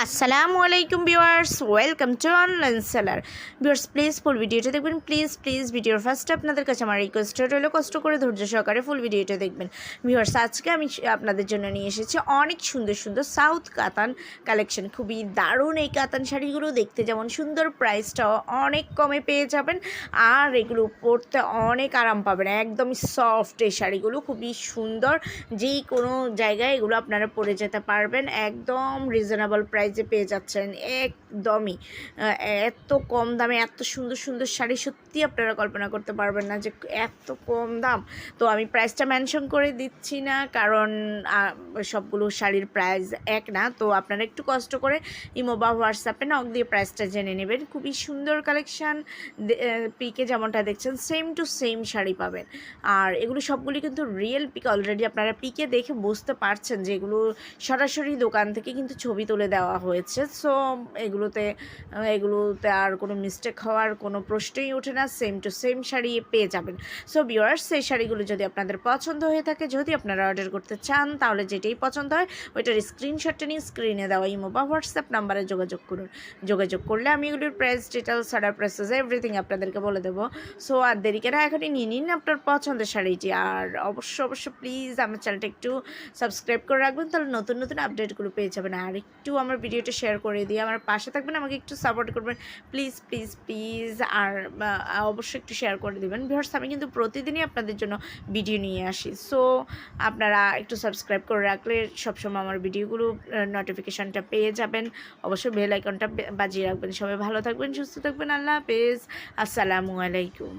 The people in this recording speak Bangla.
আসসালামু আলাইকুম viewers, welcome to online seller. Viewers please full ভিডিওটা দেখবেন প্লিজ প্লিজ ভিডিওর ফার্স্টে আপনাদের কাছে আমার রিকোয়েস্ট রইল কষ্ট করে ধৈর্য সহকারে ফুল ভিডিওটা দেখবেন। ভিউয়ার্স, আজকে আমি আপনাদের জন্য নিয়ে এসেছি অনেক সুন্দর সুন্দর সাউথ কাতান কালেকশন খুবই দারুণ এই কাতান শাড়িগুলো, দেখতে যেমন সুন্দর প্রাইসটাও অনেক কমে পেয়ে যাবেন আর এগুলো পরতে অনেক আরাম পাবেন। একদমই সফট এই শাড়িগুলো, খুবই সুন্দর। যেই কোনো জায়গায় এগুলো আপনারা পরে যেতে পারবেন, একদম রিজনেবল প্রাইসে পেয়ে যাচ্ছেন একদমই। এত কম দামে, এত সুন্দর সুন্দর শাড়ি সত্যি আপনারা কল্পনা করতে পারবেন না যে এত কম দাম। তো আমি প্রাইসটা মেনশন করে দিচ্ছি না, কারণ সবগুলো শাড়ির প্রাইস এক না। তো আপনারা একটু কষ্ট করে ইমো বা হোয়াটসঅ্যাপে নক দিয়ে প্রাইসটা জেনে নেবেন। খুবই সুন্দর কালেকশান পিকে যেমনটা দেখছেন, সেম টু সেম শাড়ি পাবেন। আর এগুলো সবগুলি কিন্তু রিয়েল পিক, অলরেডি আপনারা পিকে দেখে বুঝতে পারছেন যে এগুলো সরাসরি দোকান থেকে কিন্তু ছবি তুলে দেওয়া হয়েছে। সো এগুলোতে এগুলোতে আর কোনো মিস্টেক হওয়ার কোনো প্রশ্নই ওঠে না। সেম টু সেম শাড়ি পেয়ে যাবেন। সো ভিউয়ার্স সেই শাড়িগুলো যদি আপনাদের পছন্দ হয়ে থাকে, যদি আপনারা অর্ডার করতে চান, তাহলে যেটাই পছন্দ হয়, ওইটার স্ক্রিনশটটা নিয়ে স্ক্রিনে দেওয়া ইমো বা হোয়াটসঅ্যাপ নাম্বারে যোগাযোগ করুন। যোগাযোগ করলে আমি এগুলির price details order prices everything আপনাদেরকে বলে দেবো। সো আর দেরি কেন এখনই নিয়ে নিন আপনার পছন্দের শাড়িটি। আর অবশ্য অবশ্য প্লিজ আমার চ্যানেলটা একটু সাবস্ক্রাইব করে রাখবেন, তাহলে নতুন নতুন আপডেটগুলো পেয়ে যাবেন। আর একটু আমার ভিডিওটা শেয়ার করে দিয়ে আমার পাশে থাকবেন, আমাকে একটু সাপোর্ট করবেন। প্লিজ প্লিজ প্লিজ আর অবশ্যই একটু শেয়ার করে দেবেন। ভিউয়ার্স আমি কিন্তু প্রতিদিনই আপনাদের জন্য ভিডিও নিয়ে আসি। সো আপনারা একটু সাবস্ক্রাইব করে রাখলে সবসময় আমার ভিডিওগুলো নোটিফিকেশানটা পেয়ে যাবেন। অবশ্যই বেল আইকনটা বাজিয়ে রাখবেন। সবাই ভালো থাকবেন, সুস্থ থাকবেন। আল্লাহ হাফেজ। আসসালামু আলাইকুম।